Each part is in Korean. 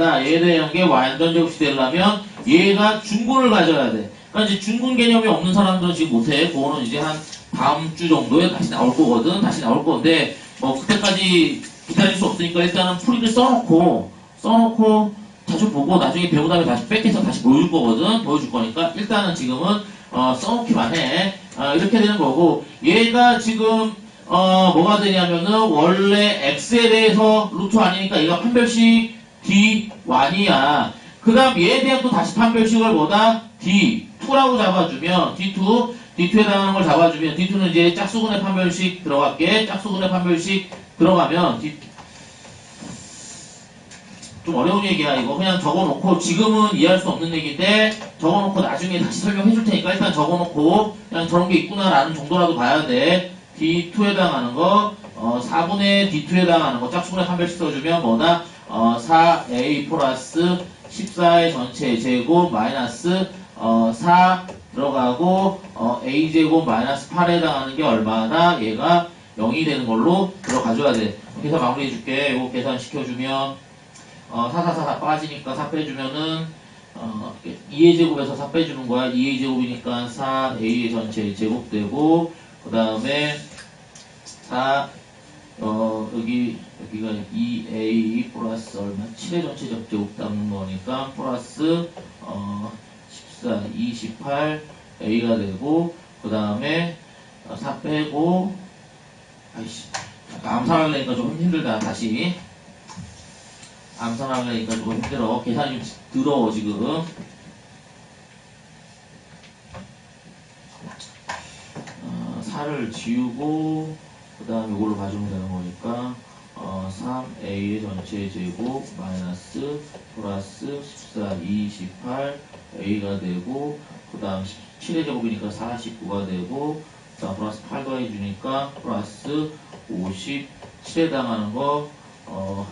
된다. 얘에 대한 게 완전 제곱이 되려면 얘가 중근을 가져야 돼. 그러니까 이제 중근 개념이 없는 사람들은 지금 못해. 그거는 이제 한 다음 주 정도에 다시 나올 거거든. 다시 나올 건데 뭐 그때까지 기다릴 수 없으니까 일단은 풀이를 써놓고 써놓고 자주 보고 나중에 배운 다음에 다시 뺏겨서 다시 보여줄 거거든. 보여줄 거니까 일단은 지금은 어, 써놓기만 해. 아, 이렇게 되는 거고 얘가 지금 어, 뭐가 되냐면은 원래 대해서 루트 아니니까 얘가 판별식 d1이야. 그 다음 얘에 대한 또 다시 판별식을 뭐다? d2라고 잡아주면 d2 D2에 해당하는 걸 잡아주면 D2는 이제 짝수근의 판별식 들어갈게 짝수근의 판별식 들어가면 D... 좀 어려운 얘기야 이거 그냥 적어놓고 지금은 이해할 수 없는 얘기인데 적어놓고 나중에 다시 설명해 줄 테니까 일단 적어놓고 그냥 저런 게 있구나라는 정도라도 봐야 돼 D2에 해당하는 거 어, 4분의 D2에 해당하는 거 짝수근의 판별식 써주면 뭐다? 어, 4A 플러스 14의 전체 제곱 마이너스 어, 4 들어가고 어, a제곱 마이너스 8에 해당하는 게 얼마나 얘가 0이 되는 걸로 들어가줘야 돼. 계산 마무리해 줄게. 이거 계산 시켜주면 어, 4, 4, 4, 4 빠지니까 4 빼주면은 어, 2의 제곱에서 4 빼주는 거야. 2의 제곱이니까 4a의 전체 제곱되고 그 다음에 4 어, 여기 여기가 2a 플러스 얼마 7의 전체 제곱 담는 거니까 플러스 어, 14, 28, A가 되고, 그 다음에 4 빼고, 아이씨, 암산하려니까 좀 힘들다, 다시. 암산하려니까 좀 힘들어. 계산이 좀 더러워, 지금. 어, 4를 지우고, 그 다음 이걸로 가져오면 되는 거니까, 어, 3a의 전체 제곱 마이너스 플러스 14, 28 a가 되고 그 다음 7의 제곱이니까 49가 되고 그 플러스 8 더해주니까 플러스 57에 해당하는 거 어,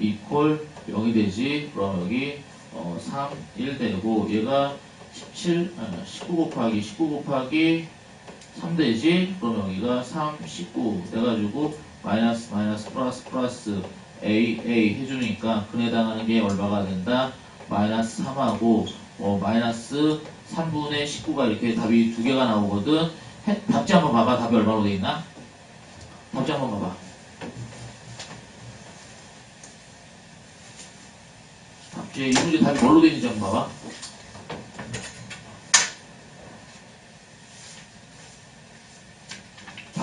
이퀄 0이 되지? 그럼 여기 어, 3, 1 되고 얘가 17, 아, 19 곱하기 19 곱하기 3 되지 그럼 여기가 3, 19 돼가지고 마이너스 마이너스 플러스 플러스 A A 해주니까 근에 해당하는 게 얼마가 된다? 마이너스 3하고 어, 마이너스 3분의 19가 이렇게 답이 두 개가 나오거든. 해- 답지 한번 봐봐. 답이 얼마로 돼 있나? 답지 한번 봐봐. 답지에 이 문제 답이 뭘로 돼 있는지 한번 봐봐.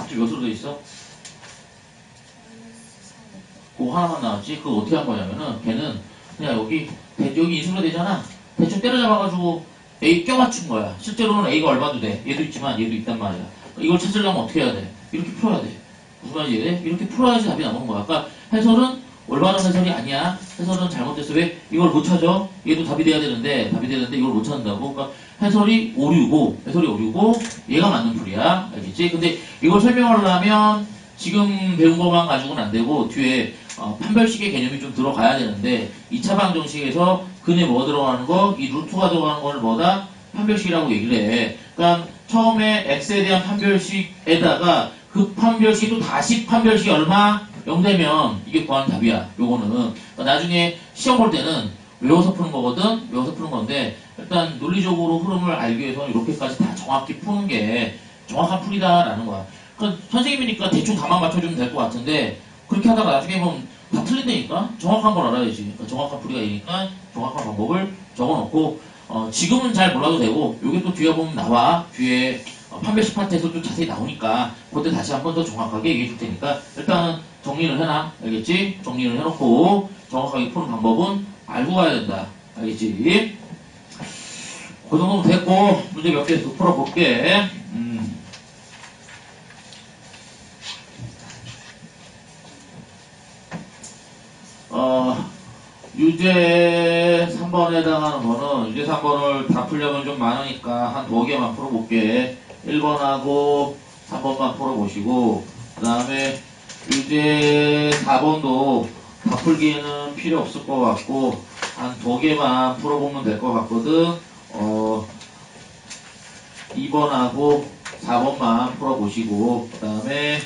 답지 몇으로 돼 있어? 그거 하나만 나왔지? 그거 어떻게 한 거냐면은 걔는 그냥 여기 대- 여기 인수로 되잖아. 대충 때려잡아가지고 A 껴 맞춘 거야. 실제로는 A가 얼마도 돼. 얘도 있지만 얘도 있단 말이야. 이걸 찾으려면 어떻게 해야 돼? 이렇게 풀어야 돼. 무슨 말인지 이해돼? 이렇게 풀어야지 답이 나오는 거야. 그러니까 해설은 올바른 해설이 아니야. 해설은 잘못됐어. 왜? 이걸 못 찾아? 얘도 답이 돼야 되는데 답이 되는데 이걸 못 찾는다고. 그러니까 해설이 오류고 해설이 오류고 얘가 맞는 풀이야. 알겠지? 근데 이걸 설명하려면 지금 배운 것만 가지고는 안 되고 뒤에 어, 판별식의 개념이 좀 들어가야 되는데 2차 방정식에서 근에 뭐 들어가는 거? 이 루트가 들어가는 걸 뭐다? 판별식이라고 얘기를 해. 그러니까 처음에 x에 대한 판별식에다가 그 판별식이 또 다시 판별식이 얼마? 0 되면 이게 구하는 답이야. 요거는. 그러니까 나중에 시험 볼 때는 외워서 푸는 거거든? 외워서 푸는 건데 일단 논리적으로 흐름을 알기 위해서 이렇게까지 다 정확히 푸는 게 정확한 풀이다라는 거야. 그러니까 선생님이니까 대충 답만 맞춰주면 될 것 같은데 그렇게 하다가 나중에 보면 다 틀린다니까 정확한 걸 알아야지 그러니까 정확한 풀이가 있으니까 정확한 방법을 적어놓고 어, 지금은 잘 몰라도 되고 요게 또 뒤에 보면 나와 뒤에 어, 판별식 파트에서 좀 자세히 나오니까 그때 다시 한번 더 정확하게 얘기해 줄 테니까 일단은 정리를 해놔 알겠지? 정리를 해놓고 정확하게 푸는 방법은 알고 가야 된다 알겠지? 그 정도면 됐고 문제 몇 개 더 풀어볼게 음. 어, 유제 3번에 해당하는 거는 유제 3번을 다 풀려면 좀 많으니까 한 두 개만 풀어볼게. 1번하고 3번만 풀어보시고 그 다음에 유제 4번도 다 풀기에는 필요 없을 것 같고 한 두 개만 풀어보면 될 것 같거든. 어, 2번하고 4번만 풀어보시고 그 다음에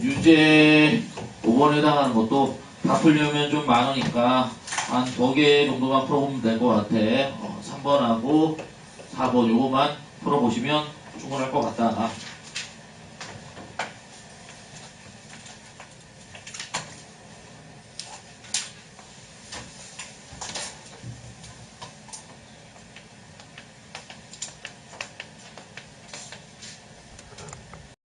유제 5번에 해당하는 것도 다 풀려면 좀 많으니까 한두개 정도만 풀어보면 될 것 같아. 어, 3번하고 4번 요거만 풀어보시면 충분할 것 같다.